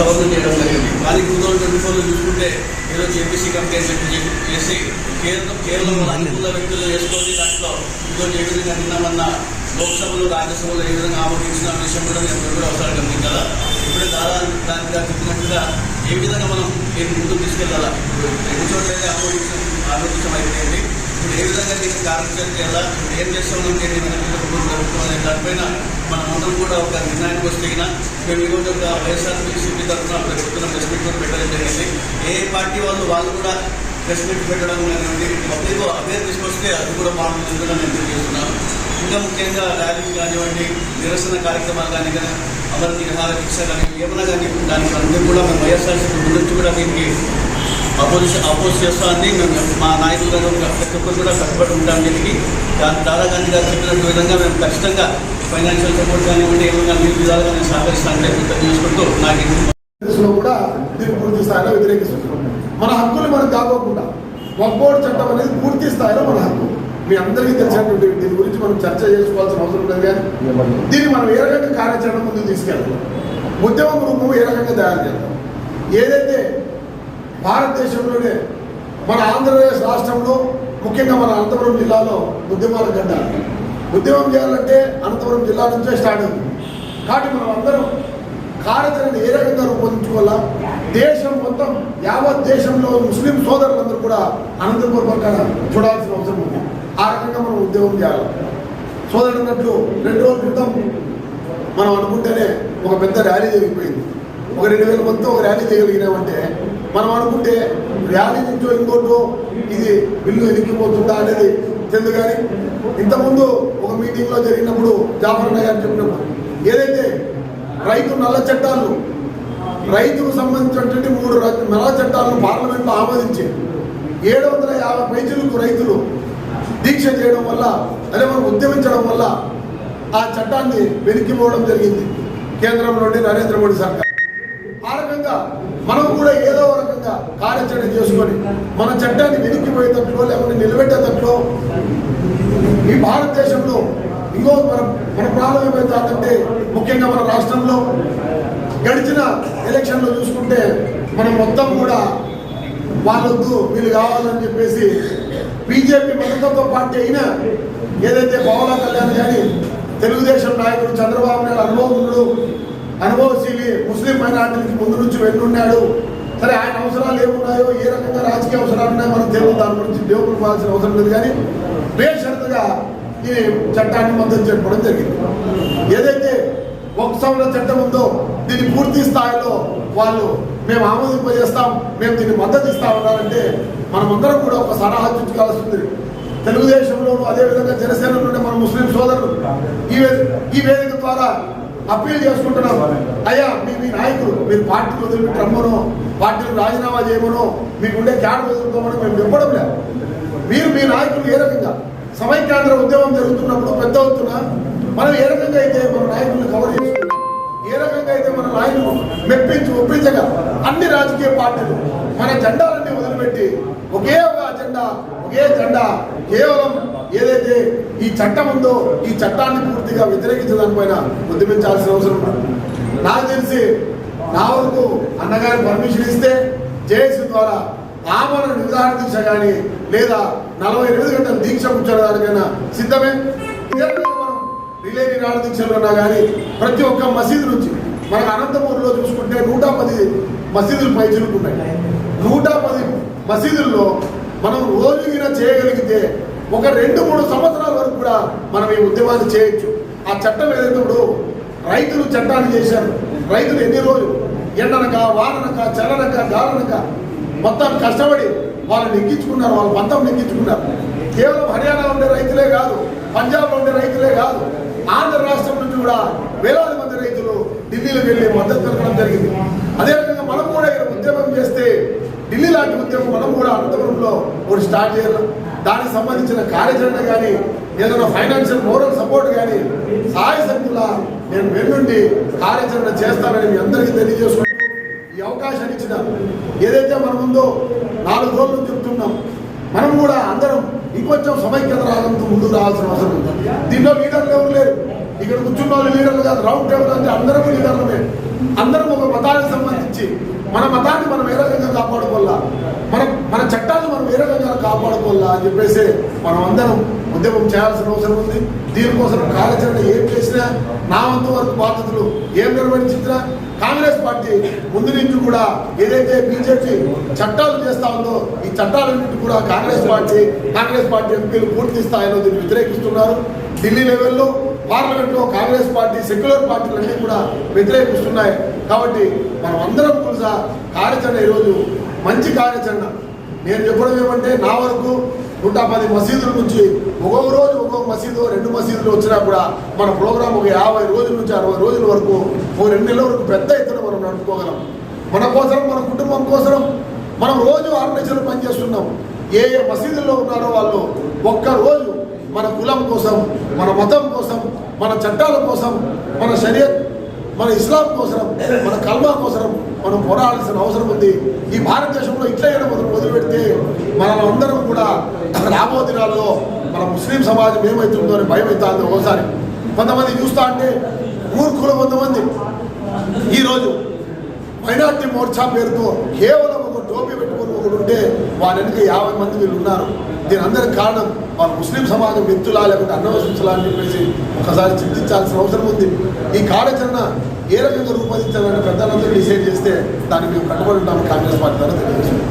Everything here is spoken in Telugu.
సవరణ చేయడం జరిగింది. కానీ టూ థౌసండ్ ట్వంటీ ఫోర్లో చూసుకుంటే ఈరోజు ఏపీసీ కంప్లైంట్ పెట్టి చెప్పి చేసి కేవలం కేవలం మన అనుకూల వ్యక్తులు చేసుకొని దాంట్లో ఈరోజు ఏ విధంగా నిన్నామన్న లోక్సభలో రాజ్యసభలో ఏ విధంగా ఆమోదించిన విషయం కూడా నేను కూడా ఒకసారి గమనించాలా? ఇప్పుడే దాదాపు దానిగా చెప్పినట్టుగా ఏ విధంగా మనం దీన్ని ముందుకు తీసుకెళ్ళాలా ఇప్పుడు రెండు చోట్ల ఆమోదించడం ఆమోదించడం అయిపోయింది. ఇప్పుడు ఏ విధంగా దీనికి కార్యాచరణ చేయాలా ఇప్పుడు ఏం చేస్తామని నేను ప్రభుత్వం అనే దానిపైన మనం అందరం కూడా ఒక నిర్ణయానికి వస్తే మేము ఈరోజు ఒక వైఎస్ఆర్సీపీ తరఫున ప్రభుత్వం ప్రెస్ మీట్ పెట్టడం జరిగింది. ఏ పార్టీ వాళ్ళు వాళ్ళు కూడా ప్రెస్ మీట్ పెట్టడం కానివ్వండి పబ్లిక్ అవేర్ తీసుకొస్తే అది కూడా బాగుంటుందని నేను తెలియజేస్తున్నాను. ఇంకా ముఖ్యంగా ర్యాలీలు కానివ్వండి నిరసన కార్యక్రమాలు కానీ కానీ అమర నిరహార దీక్ష కానీ ఏమైనా కానీ దానికి అందరూ కూడా మేము వైఎస్ఆర్సీపీ గురించి కూడా దీనికి అపోజిషన్ అపోజ్ చేస్తామని మేము మా నాయకులు గారు ప్రతి ఒక్కరు కూడా కట్టుబడి ఉంటాం దీనికి దాని దాదా గాంధీ గారు చెప్పిన విధంగా మేము ఖచ్చితంగా ఫైనాన్షియల్ సపోర్ట్ కానివ్వండి ఏమైనా మీరు విధాలుగా నేను సహకరిస్తానని తెలియజేసుకుంటూ నాకు ఇది కూడా దీన్ని పూర్తి స్థాయిలో వ్యతిరేకిస్తున్నాం మన హక్కులు మనం కాకోకుండా ఒక్కోటి చట్టం అనేది పూర్తి స్థాయిలో మన హక్కు. మీ అందరికీ తెలిసినటువంటి దీని గురించి మనం చర్చ చేసుకోవాల్సిన అవసరం లేదు కానీ దీన్ని మనం ఏ రకంగా కార్యాచరణ ముందుకు తీసుకెళ్తాం ఉద్యమం రూపం ఏ రకంగా తయారు చేద్దాం ఏదైతే భారతదేశంలోనే మన ఆంధ్రప్రదేశ్ రాష్ట్రంలో ముఖ్యంగా మన అనంతపురం జిల్లాలో ఉద్యమాల గడ్డ ఉద్యమం చేయాలంటే అనంతపురం జిల్లా నుంచే స్టార్ట్ అవుతుంది. కాబట్టి మనం అందరం కార్యాచరణ ఏ రకంగా రూపొందించుకోవాలా? దేశం మొత్తం యావత్ దేశంలో ముస్లిం సోదరులందరూ కూడా అనంతపురం పక్కన చూడాల్సిన అవసరం ఉంది. ఆ రకంగా మనం ఉద్యమం చేయాలి? సోదరుడున్నట్టు రెండు రోజుల క్రితం మనం అనుకుంటేనే ఒక పెద్ద ర్యాలీ జరిగిపోయింది. ఒక రెండు వేల మందితో ఒక ర్యాలీ చేయగలిగినామంటే మనం అనుకుంటే ర్యాలీ నుంచో ఇంకోటో ఇది బిల్లు ఎదిగిపోతుందా అనేది తెలియదు కానీ ఇంతకుముందు ఒక మీటింగ్లో జరిగినప్పుడు జాఫర్ అన్న గారు చెప్పినప్పుడు ఏదైతే రైతు నల్ల చట్టాలు రైతుకు సంబంధించినటువంటి మూడు నల్ల చట్టాలను పార్లమెంట్లో ఆమోదించి ఏడు వందల యాభై పైచులకు రైతులు దీక్ష చేయడం వల్ల అదే మనం ఉద్యమించడం వల్ల ఆ చట్టాన్ని వెనక్కిపోవడం జరిగింది కేంద్రంలోని నరేంద్ర మోడీ సర్కార్. ఆ రకంగా మనం కూడా ఏదో రకంగా కార్యాచరణ చేసుకొని మన చట్టాన్ని వెనక్కిపోయేటట్లు లేకపోతే నిలబెట్టేటట్లు ఈ భారతదేశంలో ఇంకో మన మన ప్రాబ్లం ఏమవుతుందంటే ముఖ్యంగా మన రాష్ట్రంలో గడిచిన ఎలక్షన్లో చూసుకుంటే మనం మొత్తం కూడా వాళ్ళొద్దు వీళ్ళు కావాలని చెప్పేసి బీజేపీ మద్దతుతో పార్టీ అయినా ఏదైతే పవన్ కళ్యాణ్ కానీ తెలుగుదేశం నాయకుడు చంద్రబాబు నాయుడు అనుభవజ్ఞుడు అనుభవశీలి ముస్లిం మైనార్టీలకి ముందు నుంచి వెళ్ళున్నాడు సరే ఆయన అవసరాలు ఏమున్నాయో ఏ రకంగా రాజకీయ అవసరాలు ఉన్నాయో మనం దేవుడు దాని గురించి దేవుడు పోవాల్సిన అవసరం లేదు కానీ బేషరతుగా ఈ చట్టాన్ని మద్దతు చెప్పడం జరిగింది. ఏదైతే ఒక సంవత్సరం చట్టం ఉందో దీన్ని పూర్తి స్థాయిలో వాళ్ళు మేము ఆమోదింపజేస్తాం మేము దీన్ని మద్దతు ఇస్తామన్నారంటే మనమందరం కూడా ఒక సలహా చూసుకోవాల్సి ఉంది తెలుగుదేశంలోనూ అదేవిధంగా జనసేనలో మన ముస్లిం సోదరులు. ఈ ఈ వేదిక ద్వారా అప్పీల్ చేసుకుంటున్నాం. అయ్యా మీ మీ నాయకులు మీరు పార్టీలు వదిలిపెట్టి రమ్మను. పార్టీలు రాజీనామా చేయమనో. మీకుండే క్యాడర్ వదులుకోమని మేము చెప్పడం లేదు. మీరు మీ నాయకులు ఏ రకంగా సమైక్యాంధ్ర ఉద్యమం జరుగుతున్నప్పుడు పెద్ద అవుతున్నా మనం ఏ రకంగా అయితే మన నాయకులను కవర్ చేసుకున్నాం ఏ రకంగా అయితే మన నాయకులు మెప్పించి ఒప్పించగా అన్ని రాజకీయ పార్టీలు మన జెండాలన్నీ వదిలిపెట్టి ఒకే ఒక జెండా ఒకే జెండా కేవలం ఏదైతే ఈ చట్టం ఉందో ఈ చట్టాన్ని పూర్తిగా వ్యతిరేకించడానిపైన ఉద్యమించాల్సిన అవసరం ఉంది నాకు తెలిసి నా వరకు అన్నగారి పర్మిషన్ ఇస్తే జేఏసీ ద్వారా ఆమరణ నిర్ధారణ దీక్ష కానీ లేదా నలభై ఎనిమిది గంటల దీక్ష కూర్చోడానికైనా సిద్ధమే. మనం రిలే నిరాళ దీక్షలు ఉన్నా కానీ ప్రతి ఒక్క మసీదు నుంచి మనకు అనంతపూర్లో చూసుకుంటే నూట పది మసీదులు పైచులుకున్నాయి నూట పది మసీదుల్లో మనం రోజుగిన చేయగలిగితే ఒక రెండు మూడు సంవత్సరాల వరకు కూడా మనం ఈ ఉద్యమాన్ని చేయొచ్చు. ఆ చట్టం ఏదైతే రైతులు చట్టాన్ని చేశారు రైతులు ఎన్ని రోజులు? ఎండనక వాననక చల్లనక గాలనక మొత్తం కష్టపడి వాళ్ళు నెగ్గించుకున్నారు వాళ్ళ పంతం నెగ్గించుకున్నారు కేవలం హర్యానా ఉండే రైతులే కాదు పంజాబ్లో ఉండే రైతులే కాదు ఆంధ్ర రాష్ట్రం నుంచి కూడా వేలాది మంది రైతులు ఢిల్లీలో వెళ్ళి మద్దతు తెలపడం జరిగింది. అదేవిధంగా మనం కూడా ఇక్కడ ఉద్యమం చేస్తే ఢిల్లీ లాంటి ఉద్యమం మనం కూడా అనంతపురంలో ఒకటి స్టార్ట్ చేయాలి. దానికి సంబంధించిన కార్యాచరణ కానీ ఏదైనా ఫైనాన్షియల్ మోరల్ సపోర్ట్ కానీ సహాయ శక్తుల నేను వెన్నుండి కార్యాచరణ చేస్తానని మీ అందరికీ తెలియజేసుకుంటూ ఈ అవకాశాన్ని ఇచ్చిన ఏదైతే మనం ఉందో నాలుగు రోజులు చెప్తున్నాం మనం కూడా అందరం ఇంకొంచెం సమైక్యత రావడంతో ముందుకు రావాల్సిన అవసరం ఉంది. దీంట్లో లీడర్లు ఎవరు లేరు. ఇక్కడ కూర్చున్న వాళ్ళు లీడర్లు కాదు రౌండ్ టేబుల్ అంటే అందరం లీడర్లమే. అందరం ఒక మతానికి సంబంధించి మన మతాన్ని మనం ఏ రకంగా కాపాడుకోవాలా? మనం మన చట్టాలు మనం ఏ రకంగా కాపాడుకోవాలా అని చెప్పేసి మనం అందరం ఉద్యమం చేయాల్సిన అవసరం ఉంది. దీనికోసం కార్యాచరణ ఏం చేసినా నా వంతు వరకు బాధ్యతలు ఏం నిర్వహించినా కాంగ్రెస్ పార్టీ ముందు నుంచి కూడా ఏదైతే బీజేపీ చట్టాలు చేస్తా ఉందో ఈ చట్టాలన్నింటి కూడా కాంగ్రెస్ పార్టీ కాంగ్రెస్ పార్టీ ఎంపీలు పూర్తి స్థాయిలో దీన్ని వ్యతిరేకిస్తున్నారు. ఢిల్లీ లెవెల్లో పార్లమెంట్లో కాంగ్రెస్ పార్టీ సెక్యులర్ పార్టీలన్నీ కూడా వ్యతిరేకిస్తున్నాయి. కాబట్టి మనం అందరం కూడా కార్యాచరణ ఈరోజు మంచి కార్యాచరణ. నేను చెప్పడం ఏమంటే నా వరకు నూట పది మసీదుల నుంచి ఒక్కొక్క రోజు ఒక్కొక్క మసీదు రెండు మసీదులు వచ్చినా కూడా మన ప్రోగ్రాం ఒక యాభై రోజుల నుంచి అరవై రోజుల వరకు ఓ రెండు నెలల వరకు పెద్ద ఎత్తున మనం నడుపుకోగలం. మన కోసం మన కుటుంబం కోసం మనం రోజు ఆరు పని పనిచేస్తున్నాం. ఏ ఏ మసీదుల్లో ఉన్నారో వాళ్ళు ఒక్క రోజు మన కులం కోసం మన మతం కోసం మన చట్టాల కోసం మన శరీర్ మన ఇస్లాం కోసం మన ఉద్యోగం కోసం మనం పోరాడాల్సిన అవసరం ఉంది. ఈ భారతదేశంలో ఇట్లయినా మనం వదిలిపెడితే మనం అందరం కూడా రాబో దినాల్లో మన ముస్లిం సమాజం ఏమవుతుందో అని భయం అవుతుంది ఒకసారి కొంతమంది చూస్తా అంటే మూర్ఖులు కొంతమంది. ఈరోజు మైనార్టీ మోర్చా పేరుతో కేవలం టోపీ పెట్టుకుని ఒకడు ఉంటే వాళ్ళ వెనుక యాభై మంది వీళ్ళు ఉన్నారు. దీని అందరికి కారణం వాళ్ళు ముస్లిం సమాజం వ్యక్తులా లేకుంటే అన్నవసించలా అని చెప్పేసి ఒకసారి చింతించాల్సిన అవసరం ఉంది. ఈ కార్యాచరణ ఏ రకంగా రూపొందించాలని పెద్దలందరూ డిసైడ్ చేస్తే దాన్ని మేము కట్టుబడి ఉంటాము కాంగ్రెస్ పార్టీ ద్వారా తెలియజేస్తున్నాం